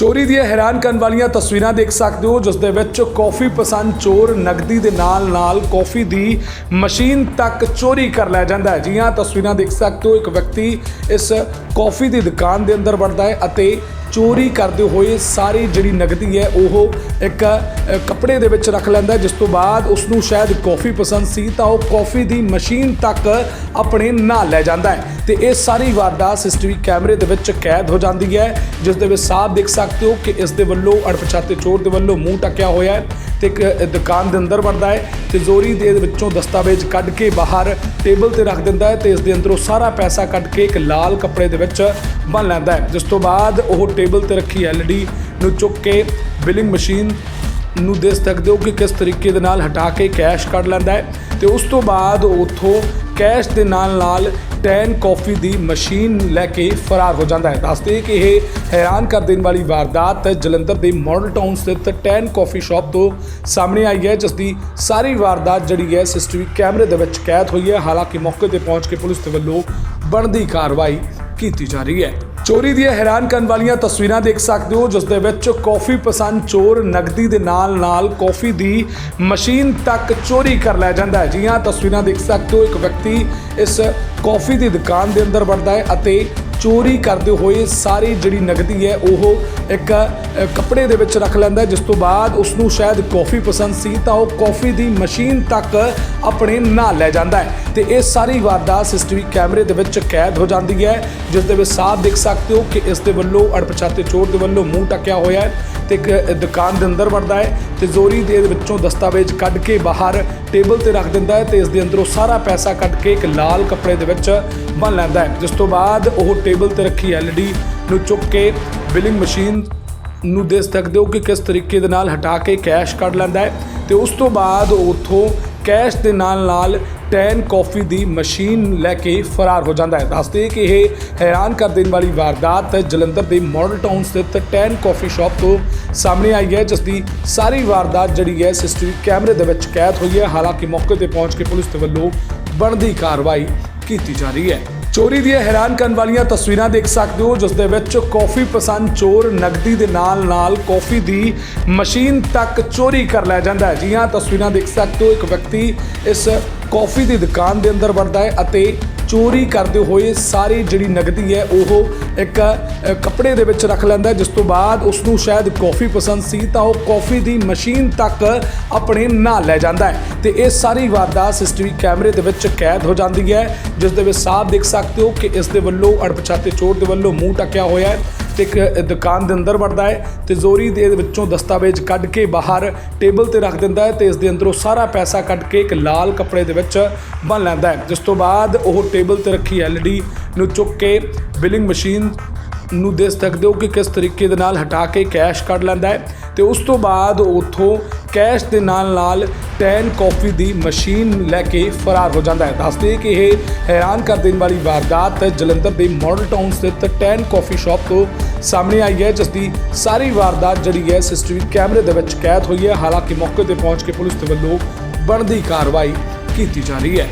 ਚੋਰੀ ਦੀਆਂ ਹੈਰਾਨ ਕਰਨ ਵਾਲੀਆਂ ਤਸਵੀਰਾਂ ਦੇਖ ਸਕਦੇ ਹੋ, ਜਿਸ ਦੇ ਵਿੱਚ ਕਾਫੀ ਪਸੰਦ ਚੋਰ ਨਗਦੀ ਦੇ ਨਾਲ-ਨਾਲ ਕਾਫੀ ਦੀ ਮਸ਼ੀਨ ਤੱਕ ਚੋਰੀ ਕਰ ਲੈ ਜਾਂਦਾ ਹੈ। ਜੀ ਹਾਂ, ਤਸਵੀਰਾਂ ਦੇਖ ਸਕਦੇ ਹੋ, ਇੱਕ ਵਿਅਕਤੀ ਇਸ ਕਾਫੀ ਦੀ ਦੁਕਾਨ ਦੇ ਅੰਦਰ ਵੜਦਾ ਹੈ ਅਤੇ ਚੋਰੀ ਕਰਦੇ ਹੋਏ ਸਾਰੀ ਜਿਹੜੀ ਨਗਦੀ ਹੈ, ਉਹ ਇੱਕ ਕੱਪੜੇ ਦੇ ਵਿੱਚ ਰੱਖ ਲੈਂਦਾ ਜਿਸ ਤੋਂ ਬਾਅਦ ਉਸ ਨੂੰ ਸ਼ਾਇਦ ਕਾਫੀ ਪਸੰਦ ਸੀ, ਤਾਂ ਉਹ ਕਾਫੀ ਦੀ ਮਸ਼ੀਨ ਤੱਕ ਆਪਣੇ ਨਾਲ ਲੈ ਜਾਂਦਾ ਹੈ। ਤੇ ਇਹ ਸਾਰੀ ਵਾਰਦਾਤ ਸੀਸੀਟੀਵੀ ਕੈਮਰੇ ਦੇ ਵਿੱਚ ਕੈਦ ਹੋ ਜਾਂਦੀ ਹੈ, ਜਿਸ ਦੇ ਵਿੱਚ ਸਾਫ਼ ਦੇਖ ਸਕਦੇ ਹੋ ਕਿ ਇਸ ਦੇ ਵੱਲੋਂ ਅਣਪਛਾਤੇ ਚੋਰ ਦੇ ਵੱਲੋਂ ਮੂੰਹ ਟੱਕਿਆ ਹੋਇਆ ਹੈ। ਤੇ ਇੱਕ ਦੁਕਾਨ ਦੇ ਅੰਦਰ ਵੜਦਾ ਹੈ ਤਿਜੋਰੀ ਦੇ ਵਿੱਚੋਂ ਦਸਤਾਵੇਜ਼ ਕੱਢ ਕੇ ਬਾਹਰ ਟੇਬਲ ਤੇ ਰੱਖ ਦਿੰਦਾ ਹੈ ਤੇ ਇਸ ਦੇ ਅੰਦਰੋਂ ਸਾਰਾ ਪੈਸਾ ਕੱਢ ਕੇ ਇੱਕ ਲਾਲ ਕੱਪੜੇ ਦੇ ਵਿੱਚ ਬੰਨ ਲੈਂਦਾ ਹੈ। ਜਿਸ ਤੋਂ ਬਾਅਦ ਉਹ ਟੇਬਲ ਤੇ ਰੱਖੀ ਐਲਡੀ ਨੂੰ ਚੁੱਕ ਕੇ ਬਿਲਿੰਗ ਮਸ਼ੀਨ ਨੂੰ ਦੇਖ ਸਕਦੇ ਹੋ ਕਿ ਕਿਸ ਤਰੀਕੇ ਦੇ ਨਾਲ ਹਟਾ ਕੇ ਕੈਸ਼ ਕੱਢ ਲੈਂਦਾ ਹੈ। ਤੇ ਉਸ ਤੋਂ ਬਾਅਦ ਉਹ ਉੱਥੋਂ ਕੈਸ਼ ਦੇ ਨਾਲ ਨਾਲ ਟੈਨ ਕਾਫੀ ਦੀ ਮਸ਼ੀਨ ਲੈ ਕੇ ਫਰਾਰ ਹੋ ਜਾਂਦਾ ਹੈ। ਦੱਸਦੇ ਕਿ ਇਹ ਹੈਰਾਨ ਕਰ ਦੇਣ ਵਾਲੀ ਵਾਰਦਾਤ ਜਲੰਧਰ ਦੇ ਮਾਡਲ ਟਾਊਨ ਸਥਿਤ ਟੈਨ ਕਾਫੀ ਸ਼ਾਪ ਤੋਂ ਸਾਹਮਣੇ ਆਈ ਹੈ, ਜਿਸ ਦੀ ਸਾਰੀ ਵਾਰਦਾਤ ਜਿਹੜੀ ਹੈ, ਸੀਸੀਟੀਵੀ ਕੈਮਰੇ ਦੇ ਵਿੱਚ ਕੈਦ ਹੋਈ ਹੈ। ਹਾਲਾਂਕਿ ਮੌਕੇ ਤੇ ਪਹੁੰਚ ਕੇ ਪੁਲਿਸ ਦੇ ਵੱਲੋਂ ਬਣਦੀ ਕਾਰਵਾਈ ਕੀਤੀ ਜਾ ਰਹੀ ਹੈ। ਚੋਰੀ ਦੀਆਂ ਹੈਰਾਨ ਕਰਨ ਵਾਲੀਆਂ ਤਸਵੀਰਾਂ ਦੇਖ ਸਕਦੇ ਹੋ ਜਿਸ ਦੇ ਵਿੱਚ ਕਾਫੀ ਪਸੰਦ ਚੋਰ ਨਗਦੀ ਦੇ ਨਾਲ-ਨਾਲ ਕਾਫੀ ਦੀ ਮਸ਼ੀਨ ਤੱਕ ਚੋਰੀ ਕਰ ਲੈ ਜਾਂਦਾ ਹੈ। ਜੀ ਹਾਂ, ਤਸਵੀਰਾਂ ਦੇਖ ਸਕਦੇ ਹੋ, ਇੱਕ ਵਿਅਕਤੀ ਇਸ ਕਾਫੀ ਦੀ ਦੁਕਾਨ ਦੇ ਅੰਦਰ ਵੜਦਾ ਹੈ ਅਤੇ ਚੋਰੀ ਕਰਦੇ ਹੋਏ ਸਾਰੀ ਜਿਹੜੀ ਨਗਦੀ ਹੈ, ਉਹ ਇੱਕ ਕੱਪੜੇ ਦੇ ਵਿੱਚ ਰੱਖ ਲੈਂਦਾ ਜਿਸ ਤੋਂ ਬਾਅਦ ਉਸ ਨੂੰ ਸ਼ਾਇਦ ਕਾਫੀ ਪਸੰਦ ਸੀ, ਤਾਂ ਉਹ ਕਾਫੀ ਦੀ ਮਸ਼ੀਨ ਤੱਕ ਆਪਣੇ ਨਾਲ ਲੈ ਜਾਂਦਾ ਹੈ ਤੇ ਇਹ ਸਾਰੀ ਵਾਰਦਾਤ ਸੀਸੀਟੀਵੀ ਕੈਮਰੇ ਦੇ ਵਿੱਚ ਕੈਦ ਹੋ ਜਾਂਦੀ ਹੈ, ਜਿਸ ਦੇ ਵਿੱਚ ਸਾਫ਼ ਦੇਖ ਸਕਦੇ ਹੋ ਕਿ ਇਸ ਦੇ ਵੱਲੋਂ ਅਣਪਛਾਤੇ ਚੋਰ ਦੇ ਵੱਲੋਂ ਮੂੰਹ ਟੱਕਿਆ ਹੋਇਆ ਹੈ ਤੇ ਇੱਕ ਦੁਕਾਨ ਦੇ ਅੰਦਰ ਵੜਦਾ ਹੈ ਤਿਜੋਰੀ ਦੇ ਵਿੱਚੋਂ ਦਸਤਾਵੇਜ਼ ਕੱਢ ਕੇ ਬਾਹਰ ਟੇਬਲ ਤੇ ਰੱਖ ਦਿੰਦਾ ਹੈ ਤੇ ਇਸ ਦੇ ਅੰਦਰੋਂ ਸਾਰਾ ਪੈਸਾ ਕੱਢ ਕੇ ਇੱਕ ਲਾਲ ਕੱਪੜੇ ਦੇ ਵਿੱਚ ਬੰਨ ਲੈਂਦਾ ਹੈ। ਜਿਸ ਤੋਂ ਬਾਅਦ ਉਹ ਟੇਬਲ ਤੇ ਰੱਖੀ ਐਲਡੀ ਨੂੰ ਚੁੱਕ ਕੇ ਬਿਲਿੰਗ ਮਸ਼ੀਨ ਨੂੰ ਦੇ ਸਕਦੇ ਹੋ ਕਿ ਕਿਸ ਤਰੀਕੇ ਦੇ ਨਾਲ ਹਟਾ ਕੇ ਕੈਸ਼ ਕੱਢ ਲੈਂਦਾ ਹੈ ਤੇ ਉਸ ਤੋਂ ਬਾਅਦ ਉਹ ਉੱਥੋਂ ਕੈਸ਼ ਦੇ ਨਾਲ ਨਾਲ ਟੈਨ ਕਾਫੀ ਦੀ ਮਸ਼ੀਨ ਲੈ ਕੇ ਫਰਾਰ ਹੋ ਜਾਂਦਾ ਹੈ। ਦੱਸਦੇ ਕਿ ਇਹ ਹੈਰਾਨ ਕਰ ਦੇਣ ਵਾਲੀ ਵਾਰਦਾਤ ਜਲੰਧਰ ਦੇ ਮਾਡਲ ਟਾਊਨ ਸਥਿਤ ਟੈਨ ਕਾਫੀ ਸ਼ਾਪ ਤੋਂ ਸਾਹਮਣੇ ਆਈ ਹੈ, ਜਿਸ ਦੀ ਸਾਰੀ ਵਾਰਦਾਤ ਜਿਹੜੀ ਹੈ ਸੀਸੀਟੀਵੀ ਕੈਮਰੇ ਦੇ ਵਿੱਚ ਕੈਦ ਹੋਈ ਹੈ। ਹਾਲਾਂਕਿ ਮੌਕੇ ਤੇ ਪਹੁੰਚ ਕੇ ਪੁਲਿਸ ਦੇ ਵੱਲੋਂ ਬਣਦੀ ਕਾਰਵਾਈ ਕੀਤੀ ਜਾ ਰਹੀ ਹੈ। ਚੋਰੀ ਦੀਆਂ ਹੈਰਾਨ ਕਰਨ ਵਾਲੀਆਂ ਤਸਵੀਰਾਂ ਦੇਖ ਸਕਦੇ ਹੋ ਜਿਸ ਦੇ ਵਿੱਚ ਕਾਫੀ ਪਸੰਦ ਚੋਰ ਨਗਦੀ ਦੇ ਨਾਲ-ਨਾਲ ਕਾਫੀ ਦੀ ਮਸ਼ੀਨ ਤੱਕ ਚੋਰੀ ਕਰ ਲੈ ਜਾਂਦਾ ਹੈ। ਜੀ ਹਾਂ, ਤਸਵੀਰਾਂ ਦੇਖ ਸਕਦੇ ਹੋ, ਇੱਕ ਵਿਅਕਤੀ ਇਸ ਕਾਫੀ ਦੀ ਦੁਕਾਨ ਦੇ ਅੰਦਰ ਵੜਦਾ ਹੈ ਅਤੇ ਚੋਰੀ ਕਰਦੇ ਹੋਏ ਸਾਰੀ ਜਿਹੜੀ ਨਗਦੀ ਹੈ, ਉਹ ਇੱਕ ਕੱਪੜੇ ਦੇ ਵਿੱਚ ਰੱਖ ਲੈਂਦਾ ਜਿਸ ਤੋਂ ਬਾਅਦ ਉਸ ਨੂੰ ਸ਼ਾਇਦ ਕਾਫੀ ਪਸੰਦ ਸੀ, ਤਾਂ ਉਹ ਕਾਫੀ ਦੀ ਮਸ਼ੀਨ ਤੱਕ ਆਪਣੇ ਨਾਲ ਲੈ ਜਾਂਦਾ ਹੈ। ਤੇ ਇਹ ਸਾਰੀ ਵਾਰਦਾਤ ਸੀਸੀਟੀਵੀ ਕੈਮਰੇ ਦੇ ਵਿੱਚ ਕੈਦ ਹੋ ਜਾਂਦੀ ਹੈ, ਜਿਸ ਦੇ ਵਿੱਚ ਸਾਫ਼ ਦੇਖ ਸਕਦੇ ਹੋ ਕਿ ਇਸ ਦੇ ਵੱਲੋਂ ਅਣਪਛਾਤੇ ਚੋਰ ਦੇ ਵੱਲੋਂ ਮੂੰਹ ਟੱਕਿਆ ਹੋਇਆ ਹੈ। ਤੇ ਇੱਕ ਦੁਕਾਨ ਦੇ ਅੰਦਰ ਵੜਦਾ ਹੈ ਤਿਜੋਰੀ ਦੇ ਵਿੱਚੋਂ ਦਸਤਾਵੇਜ਼ ਕੱਢ ਕੇ ਬਾਹਰ ਟੇਬਲ ਤੇ ਰੱਖ ਦਿੰਦਾ ਹੈ ਤੇ ਇਸ ਦੇ ਅੰਦਰੋਂ ਸਾਰਾ ਪੈਸਾ ਕੱਢ ਕੇ ਇੱਕ ਲਾਲ ਕੱਪੜੇ ਦੇ ਵਿੱਚ ਬੰਨ ਲੈਂਦਾ ਹੈ। ਜਿਸ ਤੋਂ ਬਾਅਦ ਉਹ ਟੇਬਲ ਤੇ ਰੱਖੀ ਐਲਡੀ ਨੂੰ ਚੁੱਕ ਕੇ ਬਿਲਿੰਗ ਮਸ਼ੀਨ ਨੂੰ ਦੇ ਸਕਦੇ ਹੋ ਕਿ ਕਿਸ ਤਰੀਕੇ ਦੇ ਨਾਲ ਹਟਾ ਕੇ ਕੈਸ਼ ਕੱਢ ਲੈਂਦਾ ਹੈ ਤੇ ਉਸ ਤੋਂ ਬਾਅਦ ਉਹ ਉੱਥੋਂ ਕੈਸ਼ ਦੇ ਨਾਲ ਨਾਲ ਟੈਨ ਕਾਫੀ ਦੀ ਮਸ਼ੀਨ ਲੈ ਕੇ ਫਰਾਰ ਹੋ ਜਾਂਦਾ ਹੈ। ਦੱਸਦੇ ਕਿ ਇਹ ਹੈਰਾਨ ਕਰ ਦੇਣ ਵਾਲੀ ਵਾਰਦਾਤ ਜਲੰਧਰ ਦੇ ਮਾਡਲ ਟਾਊਨ ਸਥਿਤ ਟੈਨ ਕਾਫੀ ਸ਼ਾਪ ਤੋਂ ਸਾਹਮਣੇ ਆਈ ਹੈ, ਜਿਸ ਦੀ ਸਾਰੀ ਵਾਰਦਾਤ ਜਿਹੜੀ ਹੈ ਸੀਸੀਟੀਵੀ ਕੈਮਰੇ ਦੇ ਵਿੱਚ ਕੈਦ ਹੋਈ ਹੈ। ਹਾਲਾਂਕਿ ਮੌਕੇ ਤੇ ਪਹੁੰਚ ਕੇ ਪੁਲਿਸ ਦੇ ਵੱਲੋਂ ਬਣਦੀ ਕਾਰਵਾਈ ਕੀਤੀ ਜਾ ਰਹੀ ਹੈ।